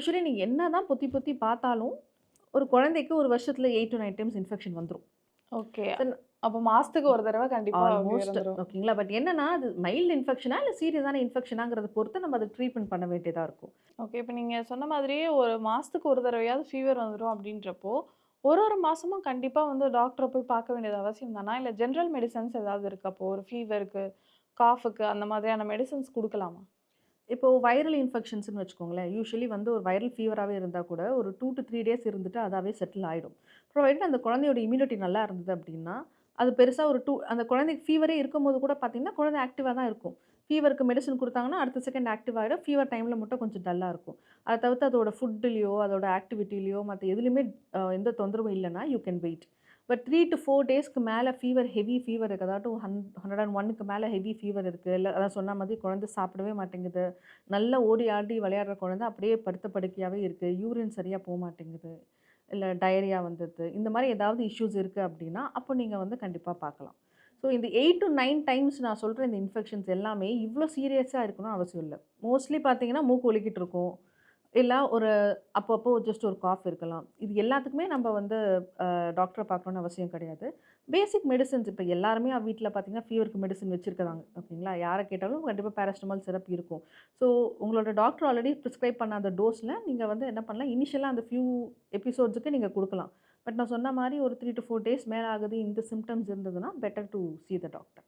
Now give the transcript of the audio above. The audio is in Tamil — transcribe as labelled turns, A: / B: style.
A: யூசுவலி நீங்க என்னதான் பொத்தி பொத்தி பார்த்தாலும், ஒரு குழந்தைக்கு ஒரு வருஷத்துல 8 டூ 9 டைம்ஸ் இன்ஃபெக்ஷன் வந்துரும்.
B: ஓகே.
A: தென்
B: அப்ப மாசத்துக்கு ஒரு தடவ கண்டிப்பா ஃபீவர்
A: ஆல்மோஸ்ட். ஓகேங்களா? பட் என்னன்னா, அது மைல்டு இன்ஃபெக்ஷனா இல்ல சீரியஸான இன்ஃபெக்ஷனாங்கிறத பொறுத்து நம்ம அத ட்ரீட்மெண்ட் பண்ண வேண்டியதா இருக்கும்.
B: ஓகே. இப்ப நீங்க சொன்ன மாதிரியே ஒரு மாசத்துக்கு ஒரு தடவையாவது ஃபீவர் வந்துரும் அப்படின்றப்போ, ஒரு ஒரு மாசமும் கண்டிப்பா வந்து டாக்டர போய் பார்க்க வேண்டியது அவசியம் தானா? இல்ல ஜெனரல் மெடிசின்ஸ் ஏதாவது இருக்கா? இப்போ ஒரு ஃபீவருக்கு, காஃப்க்கு அந்த மாதிரியான மெடிசின்ஸ் குடுக்கலாமா?
A: இப்போது வைரல் இன்ஃபெக்ஷன்ஸ்னு வச்சுக்கோங்களேன். யூஸ்வலி வந்து ஒரு வைரல் ஃபீவராகவே இருந்தால் கூட ஒரு டூ டு த்ரீ டேஸ் இருந்துட்டு அதாவே செட்டில் ஆயிடும். ப்ரொவைடட் அந்த குழந்தையோட இம்யூனிட்டி நல்லா இருந்தது அப்படின்னா, அது பெருசாக ஒரு டூ அந்த குழந்தைக்கு ஃபீவரே இருக்கும்போது கூட பார்த்தீங்கன்னா, குழந்தை ஆக்டிவாக தான் இருக்கும். ஃபீவருக்கு மெடிசன் கொடுத்தாங்கன்னா அடுத்த செகண்ட் ஆக்டிவ் ஆகிடும் ஃபீவர் டைமில் மட்டும் கொஞ்சம் டல்லாக இருக்கும். அதை தவிர்த்து அதோட ஃபுட்டுலேயோ அதோட ஆக்டிவிட்டிலேயோ மற்ற எதுலேயுமே எந்த தொந்தரவும் இல்லைன்னா you can wait. But three to four டேஸ்க்கு மேலே ஃபீவர் ஹெவி ஃபீவர் இருக்கு. அதாட்டும் ஹன் 101க்கு மேல ஹெவி ஃபீவர் இருக்குது இல்லை அதான் சொன்ன மாதிரி குழந்தை சாப்பிடவே மாட்டேங்குது. நல்லா ஓடி ஆடி விளையாடுற குழந்தை அப்படியே படுத்த படுக்கையாகவே இருக்குது யூரின் போக மாட்டேங்குது இல்லை டயரியா வந்துடுது இந்த மாதிரி ஏதாவது இஷ்யூஸ் இருக்குது அப்படின்னா, அப்போ நீங்கள் வந்து கண்டிப்பாக பார்க்கலாம். ஸோ இந்த எயிட் டூ நைன் டைம்ஸ் நான் சொல்கிற இந்த இன்ஃபெக்ஷன்ஸ் எல்லாமே இவ்வளோ சீரியஸாக இருக்கணும்னு அவசியம் இல்லை மோஸ்ட்லி பார்த்தீங்கன்னா, மூக்கு ஒலிக்கிட்டு இருக்கும். இல்லை ஒரு அப்பப்போ ஜஸ்ட் ஒரு காஃப் இருக்கலாம். இது எல்லாத்துக்குமே நம்ம வந்து டாக்டரை பார்க்கணுன்னு அவசியம் கிடையாது. பேசிக் மெடிசின்ஸ் இப்போ எல்லாருமே வீட்டில் பார்த்தீங்கன்னா, ஃபீவருக்கு மெடிசின் வச்சுருக்காங்க ஓகேங்களா? யாரை கேட்டாலும் கண்டிப்பாக பேராஸ்டமால் சிரப் இருக்கும். ஸோ உங்களோட டாக்டர் ஆல்ரெடி ப்ரிஸ்கிரைப் பண்ண அந்த டோஸில் நீங்கள் வந்து என்ன பண்ணலாம், இனிஷியலாக அந்த ஃபியூ எபிசோட்ஸுக்கு நீங்கள் கொடுக்கலாம் பட் நான் சொன்ன மாதிரி ஒரு த்ரீ டு ஃபோர் டேஸ் மேலே ஆகுது. இந்த சிம்டம்ஸ் இருந்ததுன்னா, better to see the doctor.